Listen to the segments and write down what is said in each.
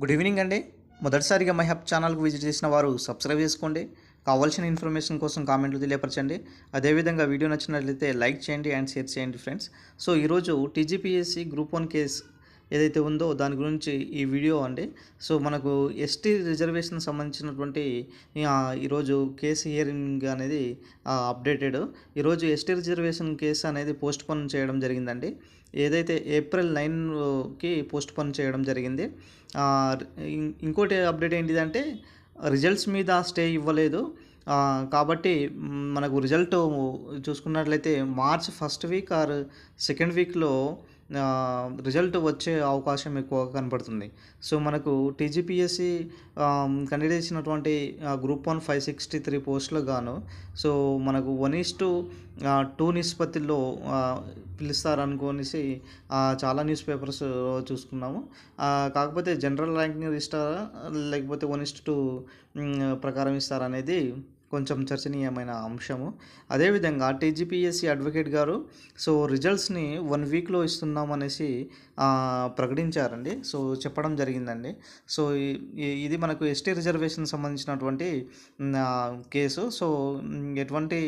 Good evening అండి. మొదటిసారిగా my hub ఛానల్కి విజిట్ చేసిన వారు సబ్స్క్రైబ్ చేసుకోండి. కావాల్సిన ఇన్ఫర్మేషన్ కోసం కామెంట్లు తెలియపరచండి. అదేవిధంగా వీడియో నచ్చినట్లయితే లైక్ చేయండి అండ్ షేర్ చేయండి ఫ్రెండ్స్. సో ఈరోజు టీజీపీఎస్సీ గ్రూప్ వన్ కేస్ ఏదైతే ఉందో దాని గురించి ఈ వీడియో అండి. సో మనకు ఎస్టీ రిజర్వేషన్ సంబంధించినటువంటి ఈరోజు కేసు హియరింగ్ అనేది అప్డేటెడ్. ఈరోజు ఎస్టీ రిజర్వేషన్ కేసు అనేది పోస్ట్పోన్ చేయడం జరిగిందండి. ఏదైతే ఏప్రిల్ నైన్కి పోస్ట్పోన్ చేయడం జరిగింది ఇంకోటి అప్డేట్ ఏంటిదంటే రిజల్ట్స్ మీద స్టే ఇవ్వలేదు. కాబట్టి మనకు రిజల్ట్ చూసుకున్నట్లయితే March first week or second వీక్లో రిజల్ట్ వచ్చే అవకాశం ఎక్కువగా కనపడుతుంది సో మనకు టీజీపీఎస్సి కండక్ట్ చేసినటువంటి group one five sixty three పోస్టులకు గాను సో మనకు వన్ ఈస్ టు టూ నిష్పత్తిలో ఆ, పిలుస్తారనుకోనేసి చాలా న్యూస్ పేపర్స్ చూసుకున్నాము. కాకపోతే జనరల్ ర్యాంకింగ్ ఇస్తారా లేకపోతే వన్ ఇస్ టూ ప్రకారం ఇస్తారనేది కొంచెం చర్చనీయమైన అంశము. అదేవిధంగా టీజీపీఎస్సీ అడ్వకేట్ గారు సో రిజల్ట్స్ని వన్ వీక్లో ఇస్తున్నాం అనేసి ప్రకటించారండి. సో చెప్పడం జరిగిందండి. సో ఇది మనకు ఎస్టీ రిజర్వేషన్ సంబంధించినటువంటి కేసు. సో ఎటువంటి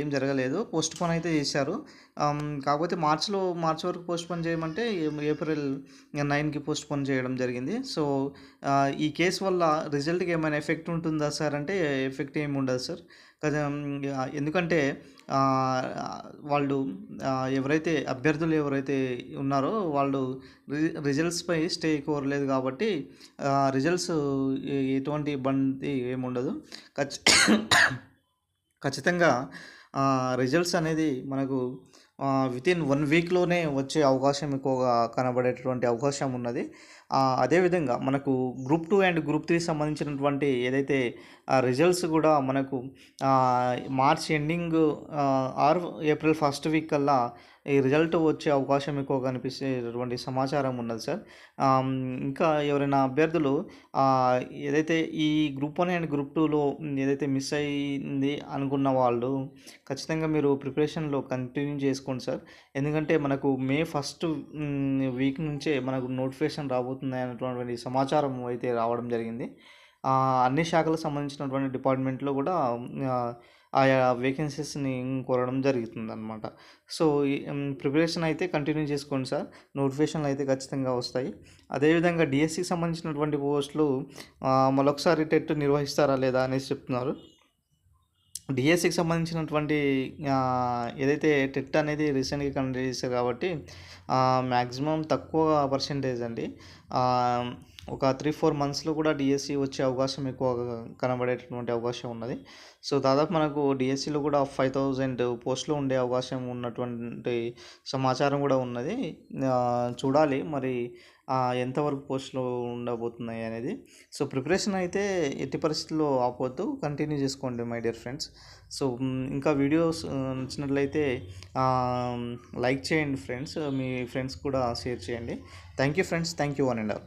ఏం జరగలేదు. పోస్ట్ పోన్ అయితే చేశారు. కాకపోతే మార్చిలో మార్చి వరకు పోస్ట్ పోన్ చేయమంటే ఏప్రిల్ నైన్కి పోస్ట్ పోన్ చేయడం జరిగింది. సో ఈ కేసు వల్ల రిజల్ట్కి ఏమైనా ఎఫెక్ట్ ఉంటుందా సార్? అంటే ఎఫెక్ట్ ఏమి ఉండదు సార్. కదా ఎందుకంటే వాళ్ళు ఎవరైతే అభ్యర్థులు ఎవరైతే ఉన్నారో వాళ్ళు రి రిజల్ట్స్పై స్టే కోరలేదు కాబట్టి రిజల్ట్స్ ఎటువంటి ఇబ్బంది ఏముండదు ఖచ్చి ఖచ్చితంగా రిజల్ట్స్ అనేది మనకు విత్ ఇన్ వన్ వీక్లోనే వచ్చే అవకాశం ఎక్కువగా కనబడేటటువంటి అవకాశం ఉన్నది. అదేవిధంగా మనకు group two and group three సంబంధించినటువంటి ఏదైతే రిజల్ట్స్ కూడా మనకు March ending or April first week కల్లా ఈ రిజల్ట్ వచ్చే అవకాశం ఎక్కువ కనిపించేటటువంటి సమాచారం ఉన్నది సార్. ఇంకా ఎవరైనా అభ్యర్థులు ఏదైతే ఈ గ్రూప్ వన్ అండ్ గ్రూప్ టూలో ఏదైతే మిస్ అయింది అనుకున్న వాళ్ళు ఖచ్చితంగా మీరు ప్రిపరేషన్లో కంటిన్యూ చేసుకోండి సార్. ఎందుకంటే మనకు మే ఫస్ట్ వీక్ నుంచే మనకు నోటిఫికేషన్ రాబోతుంది అనేటువంటి సమాచారం అయితే రావడం జరిగింది. అన్ని శాఖలకు సంబంధించినటువంటి డిపార్ట్మెంట్లో కూడా ఆయా వేకెన్సీస్ని కోరడం జరుగుతుంది అనమాట సో ప్రిపరేషన్ అయితే కంటిన్యూ చేసుకోండి సార్. నోటిఫికేషన్లు అయితే ఖచ్చితంగా వస్తాయి. అదేవిధంగా డిఎస్సికి సంబంధించినటువంటి పోస్టులు మరొకసారి టెట్ నిర్వహిస్తారా లేదా అనేసి చెప్తున్నారు. డిఎస్సికి సంబంధించినటువంటి ఏదైతే టెట్ అనేది రీసెంట్గా కండక్ట్ చేశారు కాబట్టి మ్యాక్సిమం తక్కువ పర్సెంటేజ్ అండి. ఒక త్రీ ఫోర్ మంత్స్లో కూడా డిఎస్సి వచ్చే అవకాశం ఎక్కువ కనబడేటటువంటి అవకాశం ఉన్నది. సో దాదాపు మనకు డిఎస్సిలో కూడా ఫైవ్ థౌజండ్ పోస్టులు ఉండే అవకాశం ఉన్నటువంటి సమాచారం కూడా ఉన్నది. చూడాలి మరి ఎంతవరకు పోస్టులు ఉండబోతున్నాయి అనేది. సో ప్రిపరేషన్ అయితే ఎట్టి పరిస్థితుల్లో ఆపవద్దు కంటిన్యూ చేసుకోండి మై డియర్ ఫ్రెండ్స్ సో ఇంకా వీడియోస్ నచ్చినట్లయితే లైక్ చేయండి ఫ్రెండ్స్ మీ ఫ్రెండ్స్ కూడా షేర్ చేయండి. Thank you friends thank you one and all